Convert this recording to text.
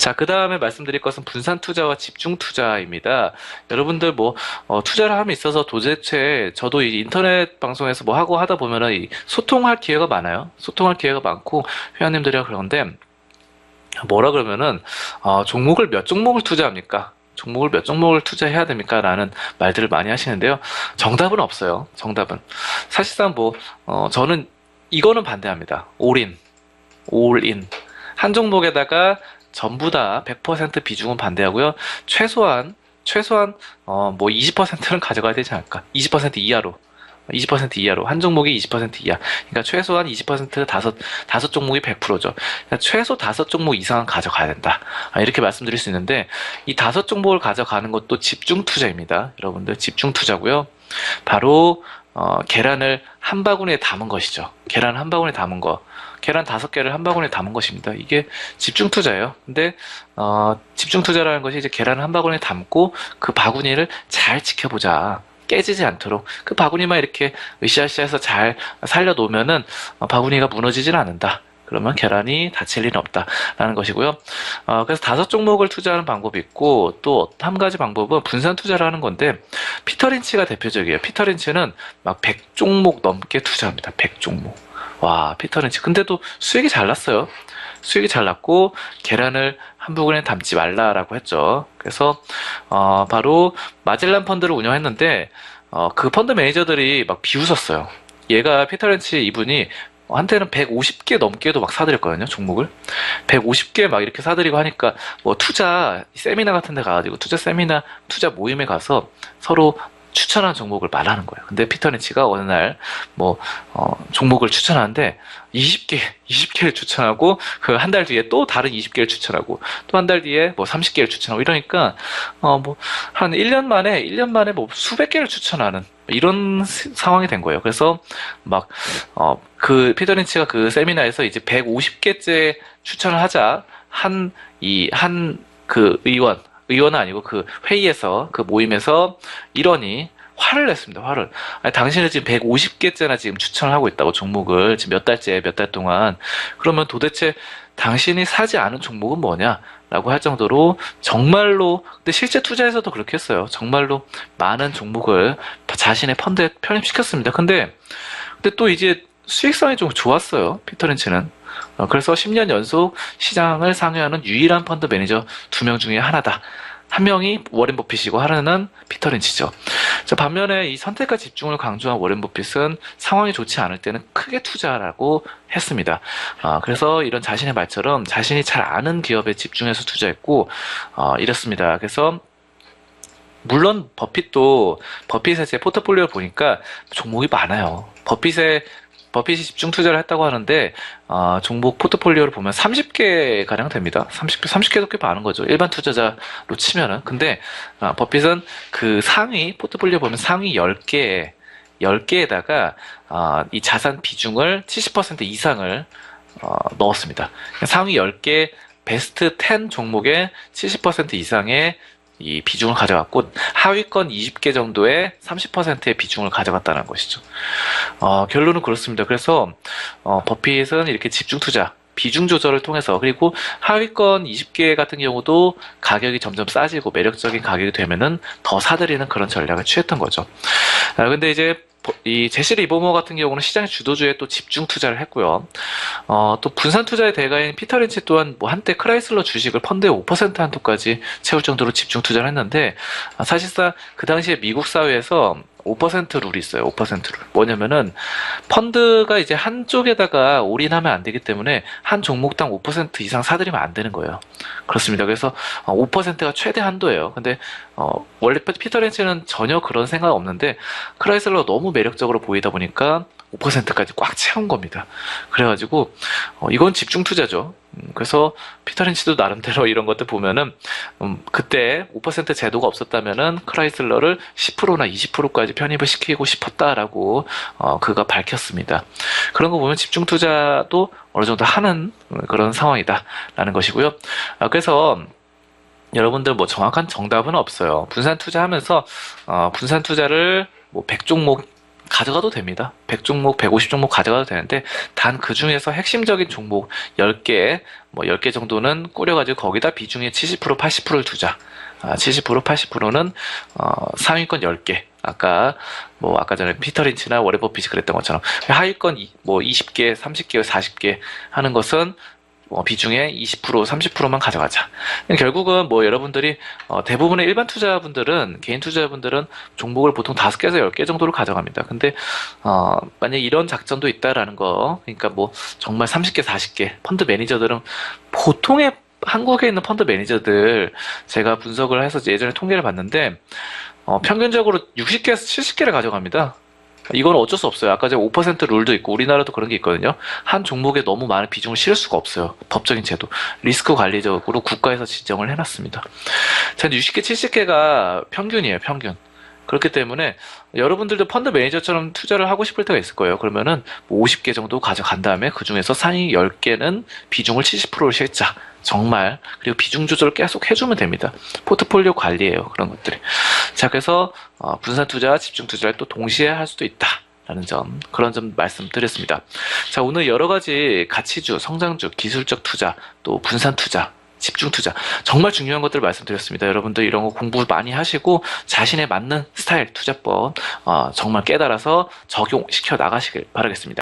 자, 그 다음에 말씀드릴 것은 분산 투자와 집중 투자입니다. 여러분들 뭐, 어, 투자를 함에 있어서 도대체 저도 이 인터넷 방송에서 뭐 하고 하다 보면은 이 소통할 기회가 많아요. 소통할 기회가 많고 회원님들이랑 그러는데 뭐라 그러면은, 어, 종목을 몇 종목을 투자합니까? 종목을 몇 종목을 투자해야 됩니까? 라는 말들을 많이 하시는데요. 정답은 없어요. 정답은. 사실상 뭐, 어, 저는 이거는 반대합니다. 올인. 올인. 한 종목에다가 전부 다 100% 비중은 반대하고요. 최소한 최소한 어 뭐 20%는 가져가야 되지 않을까? 20% 이하로. 20% 이하로 한 종목이 20% 이하. 그러니까 최소한 20% 다섯 다섯 종목이 100%죠. 그러니까 최소 다섯 종목 이상은 가져가야 된다. 아, 이렇게 말씀드릴 수 있는데 이 다섯 종목을 가져가는 것도 집중 투자입니다. 여러분들 집중 투자고요. 바로 어, 계란을 한 바구니에 담은 것이죠. 계란 한 바구니에 담은 거. 계란 다섯 개를 한 바구니에 담은 것입니다. 이게 집중 투자예요. 근데 어, 집중 투자라는 것이 이제 계란을 한 바구니에 담고 그 바구니를 잘 지켜보자. 깨지지 않도록 그 바구니만 이렇게 으쌰으쌰해서 잘 살려 놓으면은 어, 바구니가 무너지진 않는다. 그러면 계란이 다칠 일은 없다라는 것이고요. 어, 그래서 다섯 종목을 투자하는 방법이 있고 또 한 가지 방법은 분산 투자를 하는 건데 피터 린치가 대표적이에요. 피터 린치는 막 100종목 넘게 투자합니다. 100종목. 와, 피터 린치. 근데도 수익이 잘 났어요. 수익이 잘 났고 계란을 한 부분에 담지 말라라고 했죠. 그래서 어, 바로 마젤란 펀드를 운영했는데 어, 그 펀드 매니저들이 막 비웃었어요. 얘가 피터 렌치 이분이 한때는 150개 넘게도 막 사들였거든요, 종목을. 150개 막 이렇게 사들이고 하니까 뭐 투자 세미나 같은 데 가가지고 투자 세미나, 투자 모임에 가서 서로 추천한 종목을 말하는 거예요. 근데 피터 렌치가 어느 날뭐 어, 종목을 추천하는데 20개, 20개를 추천하고 그 한 달 뒤에 또 다른 20개를 추천하고 또 한 달 뒤에 뭐 30개를 추천하고 이러니까 어 뭐 한 1년 만에 1년 만에 뭐 수백 개를 추천하는 이런 시- 상황이 된 거예요. 그래서 막 어 그 피터 린치가 그 세미나에서 이제 150개째 추천을 하자 한 이 한 그 의원 의원은 아니고 그 회의에서 그 모임에서 일원이 화를 냈습니다. 화를. 아니, 당신은 지금 150개째나 지금 추천을 하고 있다고 종목을 지금 몇 달째 몇 달 동안 그러면 도대체 당신이 사지 않은 종목은 뭐냐라고 할 정도로 정말로 근데 실제 투자에서도 그렇게 했어요. 정말로 많은 종목을 자신의 펀드에 편입시켰습니다. 근데 근데 또 이제 수익성이 좀 좋았어요. 피터 린치는. 어, 그래서 10년 연속 시장을 상회하는 유일한 펀드 매니저 두 명 중에 하나다. 한 명이 워렌 버핏이고 하나는 피터 린치죠. 자, 반면에 이 선택과 집중을 강조한 워렌 버핏은 상황이 좋지 않을 때는 크게 투자라고 했습니다. 아, 그래서 이런 자신의 말처럼 자신이 잘 아는 기업에 집중해서 투자했고, 어, 이렇습니다. 그래서 물론 버핏도 버핏의 제 포트폴리오를 보니까 종목이 많아요. 버핏의 버핏이 집중 투자를 했다고 하는데 어, 종목 포트폴리오를 보면 30개 가량 됩니다. 30개 30개도 꽤 많은 거죠. 일반 투자자로 치면은 근데 어, 버핏은 그 상위 포트폴리오 보면 상위 10개 10개에다가 어, 이 자산 비중을 70% 이상을 어, 넣었습니다. 상위 10개 베스트 10 종목의 70% 이상의 이 비중을 가져갔고 하위권 20개 정도의 30%의 비중을 가져갔다는 것이죠. 어, 결론은 그렇습니다. 그래서 어, 버핏은 이렇게 집중 투자, 비중 조절을 통해서 그리고 하위권 20개 같은 경우도 가격이 점점 싸지고 매력적인 가격이 되면은 더 사들이는 그런 전략을 취했던 거죠. 아, 근데 이제 버- 이 제시 리버머 같은 경우는 시장 주도주에 또 집중 투자를 했고요. 어, 또 분산 투자의 대가인 피터 린치 또한 뭐 한때 크라이슬러 주식을 펀드의 5% 한도까지 채울 정도로 집중 투자를 했는데 아, 사실상 그 당시에 미국 사회에서 5% 룰이 있어요. 5% 룰. 뭐냐면은 펀드가 이제 한쪽에다가 올인하면 안 되기 때문에 한 종목당 5% 이상 사들이면 안 되는 거예요. 그렇습니다. 그래서 5%가 최대 한도예요. 근데 어, 원래 피- 피터 렌치는 전혀 그런 생각 없는데 크라이슬러 너무 매력적으로 보이다 보니까 5%까지 꽉 채운 겁니다. 그래가지고 어, 이건 집중 투자죠. 음, 그래서 피터 린치도 나름대로 이런 것들 보면은 음, 그때 5% 제도가 없었다면은 크라이슬러를 10%나 20%까지 편입을 시키고 싶었다라고 어, 그가 밝혔습니다. 그런 거 보면 집중 투자도 어느 정도 하는 그런 상황이다라는 것이고요. 아, 그래서 여러분들 뭐 정확한 정답은 없어요. 분산 투자하면서 어, 분산 투자를 뭐 100종목 가져가도 됩니다. 100종목, 150종목 가져가도 되는데 단 그 중에서 핵심적인 종목 10개, 뭐 10개 정도는 꾸려가지고 거기다 비중의 70%, 80%를 두자. 아, 70%, 80%는 어, 상위권 10개. 아까 뭐 아까 전에 피터 린치나 워렌 버핏이 그랬던 것처럼 하위권 이- 뭐 20개, 30개, 40개 하는 것은 어, 비중의 20%, 30%만 가져가자. 결국은 뭐 여러분들이 어, 대부분의 일반 투자분들은 개인 투자분들은 종목을 보통 5개에서 10개 정도를 가져갑니다. 근데 어, 만약 이런 작전도 있다라는 거, 그러니까 뭐 정말 30개, 40개 펀드 매니저들은 보통의 한국에 있는 펀드 매니저들 제가 분석을 해서 예전에 통계를 봤는데 어, 평균적으로 60개에서 70개를 가져갑니다. 이건 어쩔 수 없어요. 아까 제가 5% 룰도 있고 우리나라도 그런 게 있거든요. 한 종목에 너무 많은 비중을 실을 수가 없어요. 법적인 제도. 리스크 관리적으로 국가에서 지정을 해놨습니다. 자, 60개, 70개가 평균이에요, 평균. 그렇기 때문에 여러분들도 펀드 매니저처럼 투자를 하고 싶을 때가 있을 거예요. 그러면은 뭐 50개 정도 가져간 다음에 그 중에서 상위 10개는 비중을 70%를 실자. 정말. 그리고 비중 조절을 계속 해주면 됩니다. 포트폴리오 관리예요. 그런 것들이. 자, 그래서 어, 분산 투자와 집중 투자를 또 동시에 할 수도 있다. 라는 점, 그런 점 말씀드렸습니다. 자, 오늘 여러 가지 가치주, 성장주, 기술적 투자, 또 분산 투자, 집중 투자, 정말 중요한 것들을 말씀드렸습니다. 여러분들 이런 거 공부 많이 하시고 자신에 맞는 스타일 투자법 어, 정말 깨달아서 적용시켜 나가시길 바라겠습니다.